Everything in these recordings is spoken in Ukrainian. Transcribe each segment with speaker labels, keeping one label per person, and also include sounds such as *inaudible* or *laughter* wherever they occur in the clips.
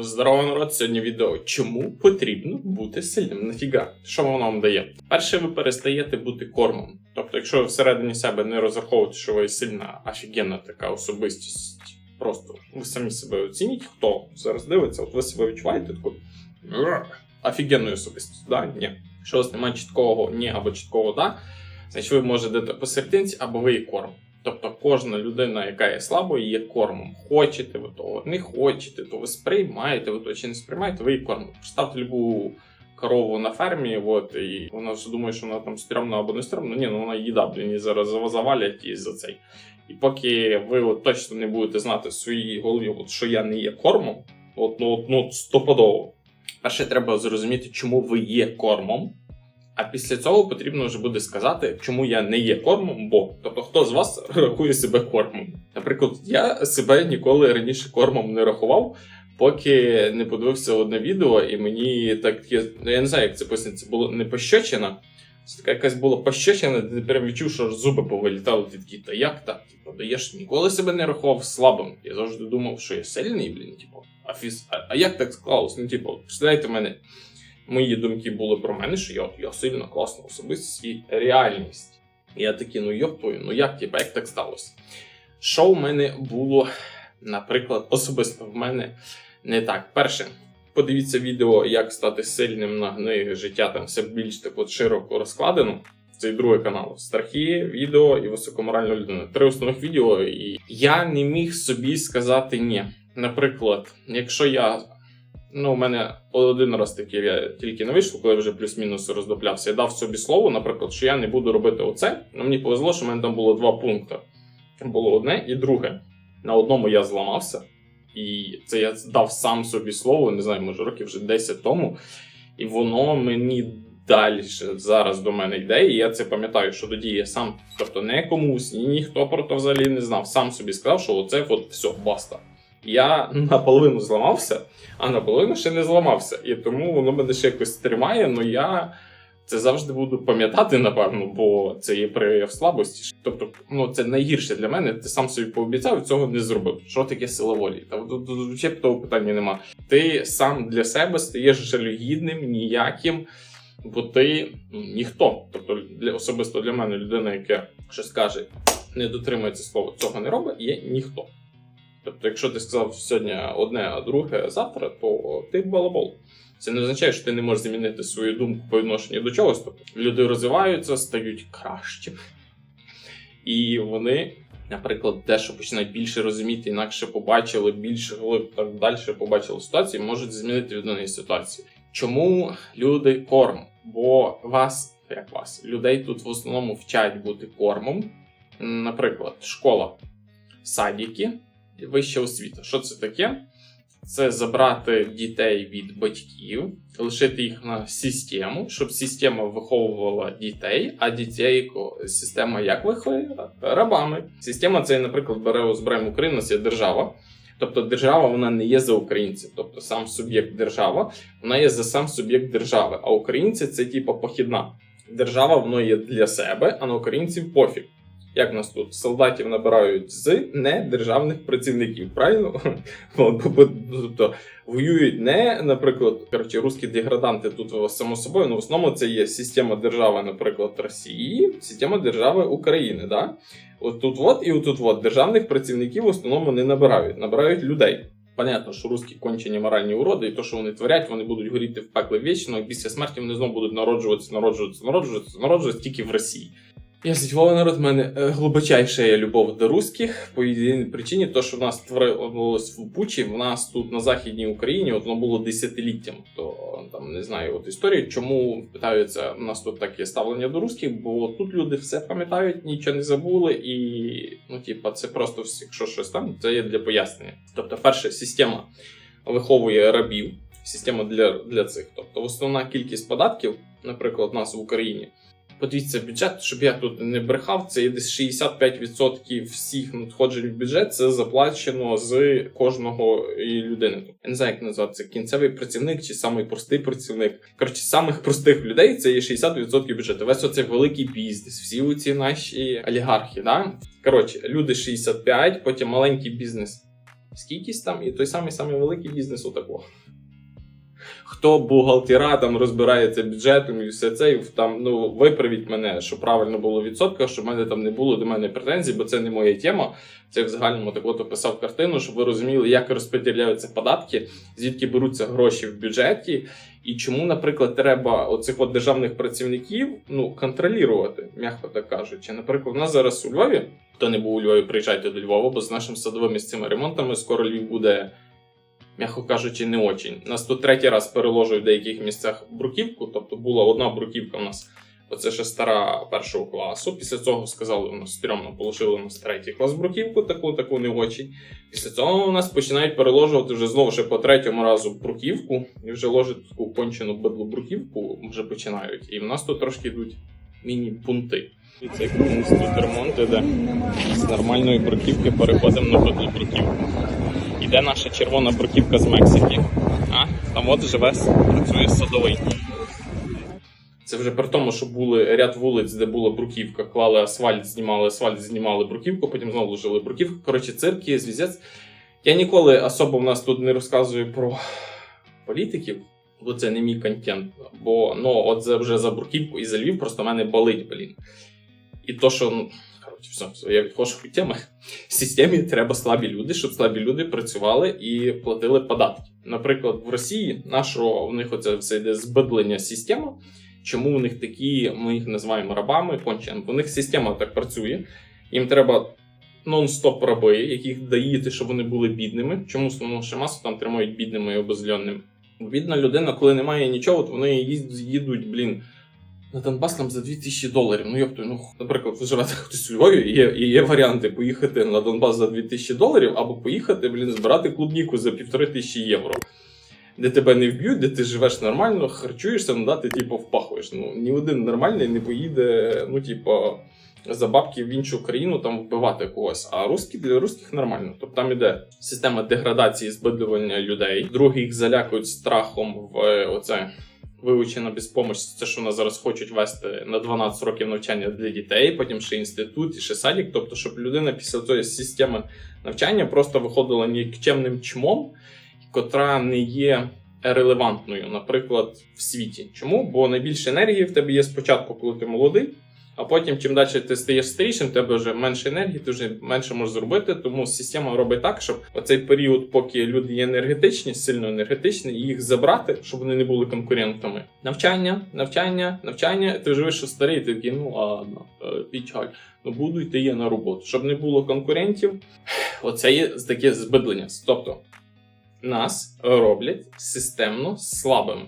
Speaker 1: Здорово, народ! Сьогодні відео. Чому потрібно бути сильним? Нафіга? Що воно вам дає? Перше, ви перестаєте бути кормом. Тобто, якщо ви всередині себе не розраховуєте, що ви сильна, офігенна така особистість, просто ви самі себе оцініть, хто зараз дивиться, от ви себе відчуваєте таку «Ура, офігенною особистістю. Да? Ні. Якщо у вас немає чіткого ні або чіткого да, значить ви можете йти посерединці або ви є корм. Тобто кожна людина, яка є слабою, є кормом. Хочете ви того, не хочете, то ви сприймаєте, ви то чи не сприймаєте, ви є кормом. Представте любу корову на фермі, от, і вона вже думає, що вона там стрьомна або не стрьомна. Ні, ну вона їда, блін, і зараз завалять і за цей. І поки ви от, точно не будете знати в своїй голові, от, що я не є кормом, от, ну, от, ну стопудово. Перше, треба зрозуміти, чому ви є кормом. А після цього потрібно вже буде сказати, чому я не є кормом, бо тобто хто з вас *laughs* рахує себе кормом. Наприклад, я себе ніколи раніше кормом не рахував, поки не подивився одне відео, і мені так ну, я не знаю, як це пояснити, це було не пощечина. Це така якась була пощечина, де прям відчув, що зуби повилітали. Ти такий, та як так? Типу, я ж ніколи себе не рахував слабим. Я завжди думав, що я сильний, блін, типу, а фіз. А, а як так склалось? Ну, типу, представляєте мене мої думки були про мене, що я, я сильно класна особистість і реальність. І я такий, ну йоптою, ну як типа, як так сталося? Що в мене було, наприклад, особисто в мене не так. Перше, подивіться відео, як стати сильним на гни життя, там все більш так от широко розкладено. Це і другий канал. Страхи, відео і високоморальна людина. Три основних відео, і я не міг собі сказати ні. Наприклад, якщо я Ну, у мене один раз таки я тільки не вийшло, коли я вже плюс-мінус роздоплявся. Я дав собі слово, наприклад, що я не буду робити оце. Ну, мені повезло, що в мене там було два пункти. Було одне і друге. На одному я зламався, і це я дав сам собі слово, не знаю, може років вже 10 тому. І воно мені далі зараз до мене йде. І я це пам'ятаю, що тоді я сам, тобто не комусь, ні ніхто про то взагалі не знав. Сам собі сказав, що оце от все, баста. Я наполовину зламався, а наполовину ще не зламався. І тому воно мене ще якось тримає, але я це завжди буду пам'ятати, напевно, бо це є прояв слабості. Тобто, ну це найгірше для мене. Ти сам собі пообіцяв і цього не зробив. Що таке сила волі? Та взагалі того питання нема. Ти сам для себе стаєш жалюгідним, ніяким. Бо ти ну, ніхто. Тобто, для особисто для мене людина, яка щось каже, не дотримується слова, цього не робить, є ніхто. Тобто, якщо ти сказав сьогодні одне, а друге завтра, то ти балабол. Це не означає, що ти не можеш змінити свою думку по відношенню до чогось. Тобто люди розвиваються, стають кращими. І вони, наприклад, дещо починають більше розуміти, інакше побачили, більше глиб так далі побачили ситуацію, можуть змінити від неї ситуацію. Чому люди корм? Бо вас, як вас, людей тут в основному вчать бути кормом. Наприклад, школа, садики вища освіта. Що це таке? Це забрати дітей від батьків, лишити їх на систему, щоб система виховувала дітей, а дітей система як виховує? Рабами. Система це, наприклад, бере озброєм Україну, це держава. Тобто держава вона не є за українців, тобто сам суб'єкт держава, вона є за сам суб'єкт держави. А українці це типу похідна. Держава воно є для себе, а на українців пофіг. Як в нас тут солдатів набирають з недержавних працівників, правильно? *laughs* Тобто воюють не, наприклад, коротше, русські деграданти тут само собою, але в основному це є система держави, наприклад, Росії, система держави України. Да? От тут от і отут от державних працівників в основному не набирають, набирають людей. Понятно, що русські кончені моральні уроди, і то, що вони творять, вони будуть горіти в пеклі вічно, і після смерті вони знову будуть народжуватися, народжуватися, народжуватися, народжуватися тільки в Росії. Я з Львова народ, в мене е, глибочайша любов до русських. По єдиній причині, то що в нас творилось в Бучі, в нас тут на Західній Україні от воно було десятиліттям. То там не знаю от історії, чому питаються, у нас тут таке ставлення до русських, бо тут люди все пам'ятають, нічого не забули, і ну, типа, це просто якщо щось там, це є для пояснення. Тобто, перша система виховує рабів, система для, для цих. Тобто, основна кількість податків, наприклад, у нас в Україні. Подивіться бюджет, щоб я тут не брехав, це є десь 65% всіх надходжень в бюджет це заплачено з кожного людини. Я не знаю, як назвати це кінцевий працівник чи самий простий працівник. Коротше, самих простих людей це є 60% бюджету. Весь оцей великий бізнес, всі оці наші олігархи. Да? Коротше, люди 65, потім маленький бізнес скількись там, і той самий самий великий бізнес отакого. Хто бухгалтера там розбирається бюджетом і все це, і там ну виправіть мене, що правильно було в відсотках, щоб в мене там не було до мене претензій, бо це не моя тема. Це в загальному так от описав картину, щоб ви розуміли, як розподіляються податки, звідки беруться гроші в бюджеті, і чому, наприклад, треба оцих от державних працівників ну контролювати, м'яко так кажучи. Наприклад, у нас зараз у Львові, хто не був у Львові, приїжджайте до Львова, бо з нашими садовими з цими ремонтами скоро Львів буде м'яко кажучи, не очень. Нас тут третій раз переложують в деяких місцях бруківку, тобто була одна бруківка у нас. Оце ще стара першого класу. Після цього сказали, у нас стрьомно положили у нас третій клас бруківку, таку, таку не очень. Після цього у нас починають переложувати вже знову ще по третьому разу бруківку, і вже ложать таку кончену бедлу бруківку, вже починають. І в нас тут трошки йдуть міні-пункти. І цей комусь тут ремонт іде. З нормальної бруківки переходимо на бедлу бруківку. Іде наша червона бруківка з Мексики. А там от живе, працює садовий. Це вже при тому, що були ряд вулиць, де була бруківка, клали асфальт, знімали асфальт, знімали бруківку, потім знову ложили бруківку. Коротше, цирки, звіздець. Я ніколи особо в нас тут не розказую про політиків, бо це не мій контент. Бо ну, от вже за бруківку і за Львів просто мене болить, блін. І то, що. Все, я відходжу від теми. В системі треба слабі люди, щоб слабі люди працювали і платили податки. Наприклад, в Росії нашого в них оце все йде збедлення система. Чому у них такі, ми їх називаємо рабами, кончен. У них система так працює. Їм треба нон-стоп раби, яких даїти, щоб вони були бідними. Чому основну масу там тримають бідними і обезльонними? Бідна людина, коли немає нічого, от вони їдуть, блін, на Донбас там за 2000 доларів. Ну йопто, ну наприклад, ви живете хтось у Львові, і є, є варіанти поїхати на Донбас за 2000 доларів, або поїхати, блін, збирати клубніку за півтори тисячі євро. Де тебе не вб'ють, де ти живеш нормально, харчуєшся, ну да, ти типу впахуєш. Ну ні один нормальний не поїде, ну типу, за бабки в іншу країну там вбивати когось. А русські для русських нормально. Тобто там іде система деградації, збидлювання людей. Другі їх залякують страхом в е, оце вивчена безпомощність, це що нас зараз хочуть вести на 12 років навчання для дітей, потім ще інститут і ще садик. Тобто, щоб людина після цієї системи навчання просто виходила нікчемним чмом, котра не є релевантною, наприклад, в світі. Чому? Бо найбільше енергії в тебе є спочатку, коли ти молодий. А потім, чим далі ти стаєш старішим, тебе вже менше енергії, ти вже менше можеш зробити. Тому система робить так, щоб оцей період, поки люди є енергетичні, сильно енергетичні, їх забрати, щоб вони не були конкурентами. Навчання, навчання, навчання. Ти вже вийшов старий, ти такий, ну ладно, е, печаль. Ну буду йти я на роботу. Щоб не було конкурентів, оце є таке збидлення. Тобто нас роблять системно слабими.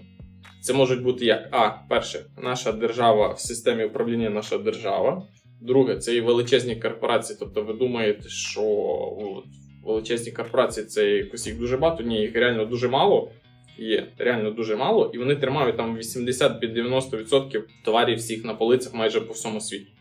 Speaker 1: Це можуть бути як А, перше, наша держава в системі управління наша держава. Друге, це і величезні корпорації. Тобто ви думаєте, що от, величезні корпорації це якось їх дуже багато. Ні, їх реально дуже мало. Є реально дуже мало, і вони тримають там 80-90% товарів всіх на полицях майже по всьому світі.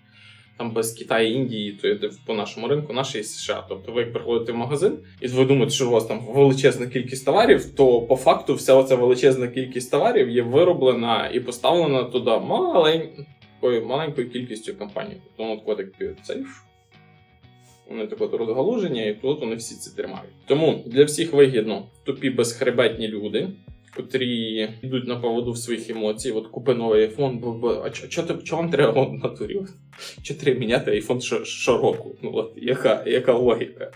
Speaker 1: Там без Китаю, Індії, то йде по нашому ринку, наші США. Тобто ви як приходите в магазин, і ви думаєте, що у вас там величезна кількість товарів, то по факту вся оця величезна кількість товарів є вироблена і поставлена туди маленькою маленькою кількістю компаній. Тобто воно так цей. Вони так от розгалуження, і тут вони всі це тримають. Тому для всіх вигідно тупі безхребетні люди, котрі йдуть на поводу в своїх емоцій. От купи новий айфон, бо, а чо, чо, чо вам треба в натурі? Чи треба міняти айфон щороку? Ну от яка, яка логіка?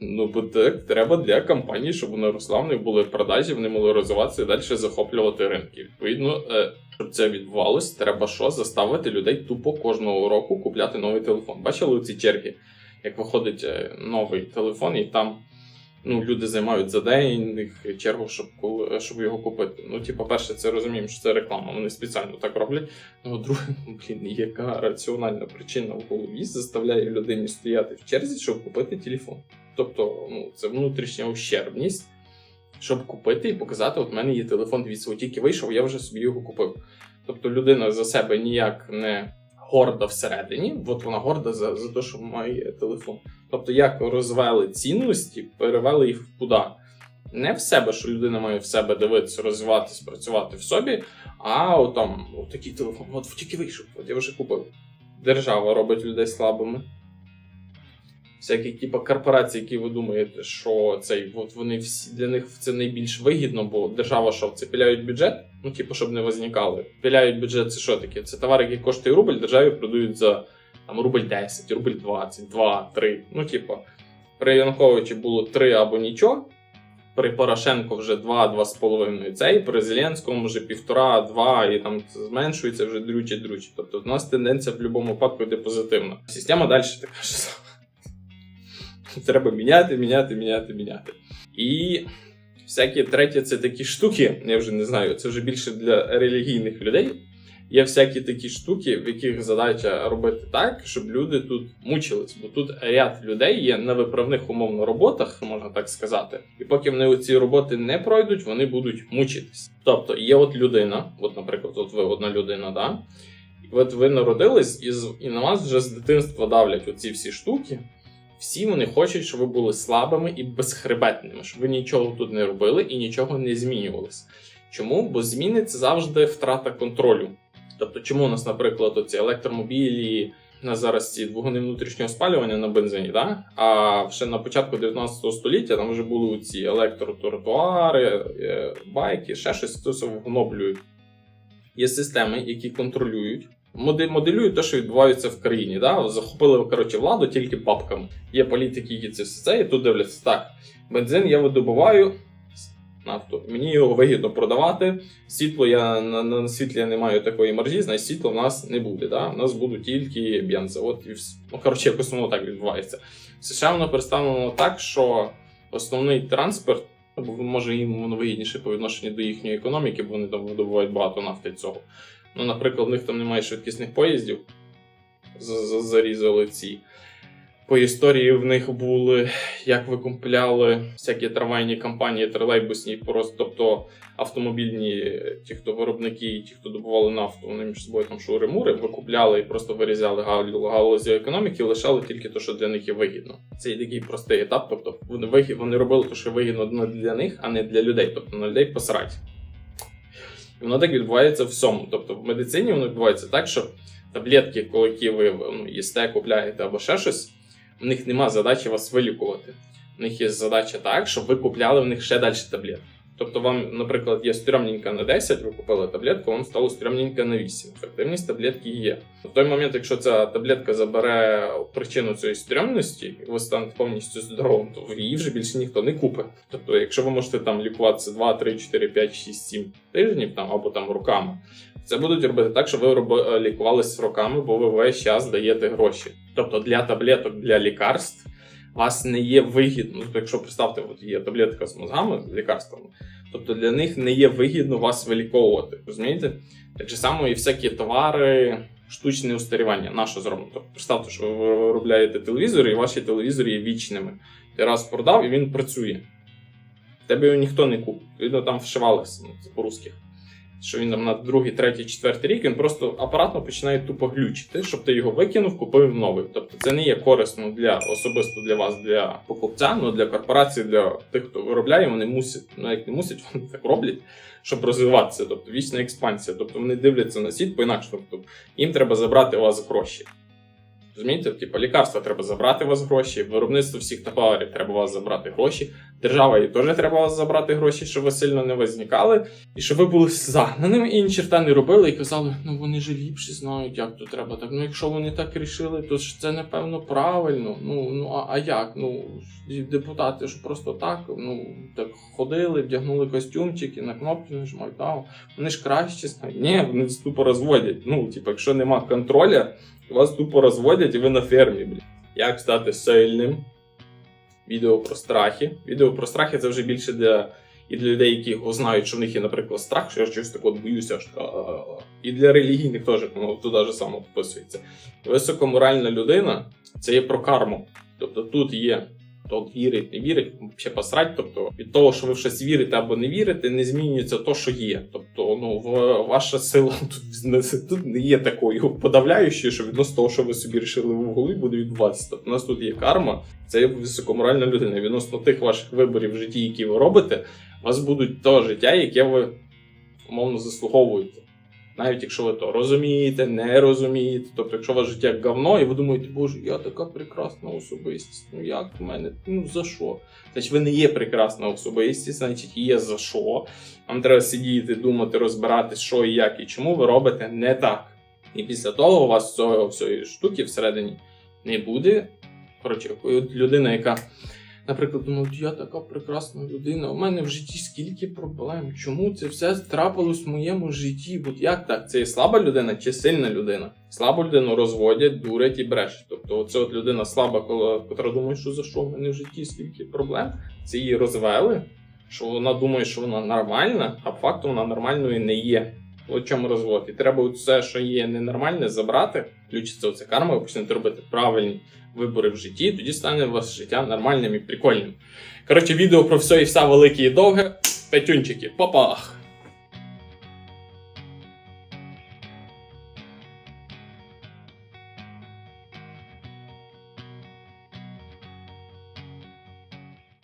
Speaker 1: Ну, бо так треба для компаній, щоб вони росла, в них були продажі, вони могли розвиватися і далі захоплювати ринки. Відповідно, е, щоб це відбувалось, треба що заставити людей тупо кожного року купляти новий телефон. Бачили ці черги, як виходить е, новий телефон, і там ну, люди займають за день чергу, щоб щоб його купити. Ну, типу, перше, це розуміємо, що це реклама. Вони спеціально так роблять. Ну, друге, блін, яка раціональна причина в голові заставляє людині стояти в черзі, щоб купити телефон. Тобто, ну, це внутрішня ущербність, щоб купити і показати, от в мене є телефон, дивіться, от тільки вийшов, я вже собі його купив. Тобто людина за себе ніяк не горда всередині, от вона горда за, за те, що має телефон. Тобто, як розвели цінності, перевели їх куди? Не в себе, що людина має в себе дивитися, розвиватись, працювати в собі, а от там от такий телефон, от тільки вийшов, от я вже купив. Держава робить людей слабими. всякі типу, корпорації, які ви думаєте, що цей от вони всі для них це найбільш вигідно, бо держава що це піляють бюджет, ну типу, щоб не возникали. Піляють бюджет, це що таке? Це товар, який коштує рубль, державі продають за там рубль 10, рубль 20, 2, 3. Ну, типу, при Януковичі було 3 або нічого. При Порошенко вже 2-2,5 цей, при Зеленському вже півтора, два і там зменшується вже дрючі дрючі. Тобто у нас тенденція в будь-якому випадку йде позитивна. Система далі така ж сама. Треба міняти, міняти, міняти, міняти. І всякі треті це такі штуки, я вже не знаю, це вже більше для релігійних людей. Є всякі такі штуки, в яких задача робити так, щоб люди тут мучились. Бо тут ряд людей є на виправних умовно роботах, можна так сказати. І поки вони ці роботи не пройдуть, вони будуть мучитись. Тобто є от людина, от, наприклад, от ви одна людина, да? От ви народились, і, і на вас вже з дитинства давлять оці всі штуки. Всі вони хочуть, щоб ви були слабими і безхребетними, щоб ви нічого тут не робили і нічого не змінювалось. Чому? Бо зміни це завжди втрата контролю. Тобто, чому у нас, наприклад, оці електромобілі на зараз ці двигуни внутрішнього спалювання на бензині, да? а ще на початку 19 століття там вже були ці електротротуари, е, байки, ще щось це все вгноблюють. Є системи, які контролюють, моделюють те, що відбувається в країні. Да? Захопили коротше, владу тільки бабками. Є політики, які це все це, і тут дивляться так. Бензин я видобуваю нафту. Мені його вигідно продавати. Світло я на, на світлі не маю такої маржі, значить світла в нас не буде. Да? У нас будуть тільки бензи. От і вс- ну, коротше, якось воно так відбувається. США воно представлено так, що основний транспорт, або може їм воно вигідніше по відношенню до їхньої економіки, бо вони там видобувають багато нафти цього. Ну, наприклад, в них там немає швидкісних поїздів. Зарізали ці. По історії в них були, як ви купляли всякі трамвайні компанії, тролейбусні, просто тобто автомобільні, ті, хто виробники, ті, хто добували нафту, вони між собою там шури-мури, викупляли і просто вирізали галузі економіки, лишали тільки те, що для них є вигідно. Це є такий простий етап. Тобто вони робили те, що вигідно для них, а не для людей. Тобто на людей посрать. І воно так відбувається в всьому. Тобто в медицині воно відбувається так, що таблетки, коли ви ну, їсте, купляєте або ще щось, в них нема задачі вас вилікувати. В них є задача так, щоб ви купляли в них ще далі таблетки. Тобто, вам, наприклад, є стрьомненька на 10, ви купили таблетку, вам стало стрьомненька на 8. Ефективність таблетки є. В той момент, якщо ця таблетка забере причину цієї стрьомності, і ви станете повністю здоровим, то її вже більше ніхто не купить. Тобто, якщо ви можете там лікуватися 2, 3, 4, 5, 6, 7 тижнів там, або там роками, це будуть робити так, щоб ви роби- лікувалися роками, бо ви весь час даєте гроші. Тобто для таблеток, для лікарств вас не є вигідно. Тобто, якщо представте, от є таблетка з мозгами, з лікарствами, тобто для них не є вигідно вас виліковувати. Розумієте? Так само і всякі товари, штучне устарівання, наше зроблено. Тобто, представте, що ви виробляєте телевізори, і ваші телевізори є вічними. Ти раз продав і він працює. Тебе його ніхто не купить. Видно, там вшивалося ну, по-русски. Що він там на другий, третій, четвертий рік він просто апаратно починає тупо глючити, щоб ти його викинув, купив новий. Тобто це не є корисно для особисто для вас, для покупця, але для корпорації, для тих, хто виробляє, вони мусять, ну як не мусять, *laughs* вони так роблять, щоб розвиватися. Тобто вічна експансія. Тобто вони дивляться на світ по-інакше. Тобто їм треба забрати у вас гроші. Розумієте, типу, лікарства треба забрати у вас гроші, виробництво всіх товарів треба у вас забрати гроші. Держава їй теж треба забрати гроші, щоб ви сильно не возникали, і щоб ви були загнаними і ні черта не робили, і казали, ну вони ж ліпше знають, як то треба. Так ну якщо вони так рішили, то ж це напевно правильно. Ну ну а, а як? Ну депутати ж просто так, ну так ходили, вдягнули костюмчики, на кнопки нажимають, да, вони ж краще знають. Ні, вони тупо розводять. Ну, типу, якщо нема контроля, вас тупо розводять і ви на фермі, блін. Як стати сильним? Відео про страхи. Відео про страхи це вже більше для і для людей, які знають, що в них є, наприклад, страх, що я щось так от боюся. Що... І для релігійних теж ну, туди ж само вписується. Високоморальна людина це є про карму. Тобто тут є то вірить, не вірить, ще посрать. Тобто від того, що ви в щось вірите або не вірите, не змінюється то, що є. Тобто, ну ваша сила *laughs* тут, тут не є такою подавляючою, що відносно того, що ви собі рішили в голові, буде відбуватися. Тобто, у нас тут є карма, це є високоморальна людина. Відносно тих ваших виборів в житті, які ви робите, у вас будуть то життя, яке ви умовно заслуговуєте. Навіть якщо ви то розумієте, не розумієте. Тобто, якщо ваше життя говно, і ви думаєте, боже, я така прекрасна особистість. Ну як в мене? Ну за що? Значить, ви не є прекрасна особистість, значить, є за що. Вам треба сидіти, думати, розбиратись, що і як, і чому ви робите не так. І після того у вас цього всієї штуки всередині не буде. Коротше, от людина, яка, наприклад, думає, я така прекрасна людина, у мене в житті скільки проблем. Чому це все трапилось в моєму житті? От як так? Це є слаба людина чи сильна людина? Слабу людину розводять, дурять і брешуть. Тобто, оце от людина слаба, коли- котра думає, що за що в мене в житті скільки проблем. Це її розвели, що вона думає, що вона нормальна, а фактом вона нормальною не є. От чому розвод. І треба все, що є ненормальне, забрати, включиться оця карма, ви почнете робити правильні вибори в житті, тоді стане у вас життя нормальним і прикольним. Коротше, відео про все і все велике і довге. Петюнчики, папах!